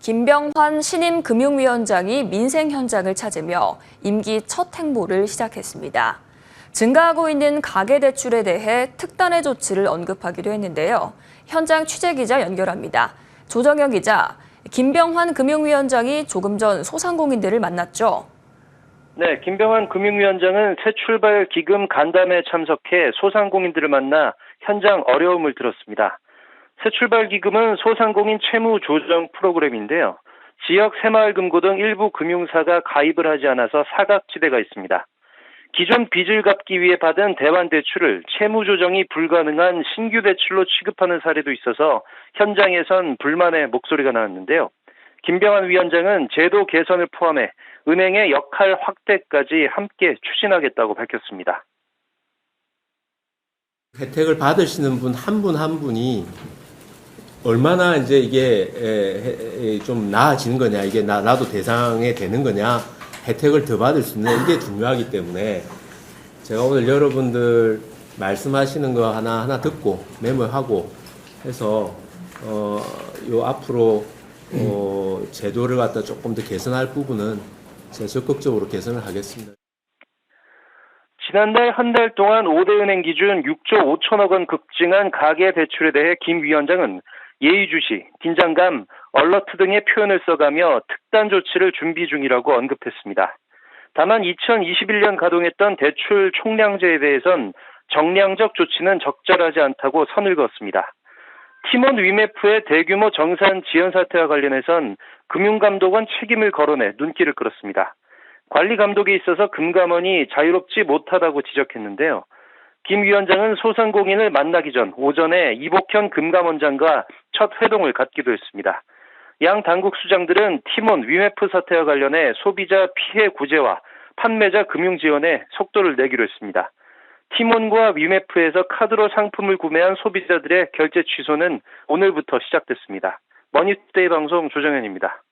김병환 신임 금융위원장이 민생 현장을 찾으며 임기 첫 행보를 시작했습니다. 증가하고 있는 가계대출에 대해 특단의 조치를 언급하기도 했는데요. 현장 취재 기자 연결합니다. 조정현 기자, 김병환 금융위원장이 조금 전 소상공인들을 만났죠. 네, 김병환 금융위원장은 새 출발 기금 간담회에 참석해 소상공인들을 만나 현장 어려움을 들었습니다. 새 출발 기금은 소상공인 채무 조정 프로그램인데요. 지역 새마을금고 등 일부 금융사가 가입을 하지 않아서 사각지대가 있습니다. 기존 빚을 갚기 위해 받은 대환 대출을 채무 조정이 불가능한 신규 대출로 취급하는 사례도 있어서 현장에선 불만의 목소리가 나왔는데요. 김병환 위원장은 제도 개선을 포함해 은행의 역할 확대까지 함께 추진하겠다고 밝혔습니다. 혜택을 받으시는 분 한 분한 분이 얼마나 이제 이게 좀 나아지는 거냐, 이게 나, 나도 대상에 되는 거냐, 혜택을 더 받을 수 있는 이게 중요하기 때문에 제가 오늘 여러분들 말씀하시는 거 하나 하나 듣고 메모하고 해서 어, 요 앞으로 어, 제도를 갖다 조금 더 개선할 부분은 제가 적극적으로 개선을 하겠습니다. 지난달 한 달 동안 5대 은행 기준 6조 5천억 원 급증한 가계 대출에 대해 김 위원장은 예의주시, 긴장감, 얼러트 등의 표현을 써가며 특단 조치를 준비 중이라고 언급했습니다. 다만 2021년 가동했던 대출 총량제에 대해선 정량적 조치는 적절하지 않다고 선을 그었습니다. 팀원 위메프의 대규모 정산 지연 사태와 관련해선 금융감독원 책임을 거론해 눈길을 끌었습니다. 관리 감독에 있어서 금감원이 자유롭지 못하다고 지적했는데요. 김 위원장은 소상공인을 만나기 전 오전에 이복현 금감원장과 첫 회동을 갖기도 했습니다. 양 당국 수장들은 팀원 위메프 사태와 관련해 소비자 피해 구제와 판매자 금융 지원에 속도를 내기로 했습니다. 팀원과 위메프에서 카드로 상품을 구매한 소비자들의 결제 취소는 오늘부터 시작됐습니다. 머니투데이 방송 조정현입니다.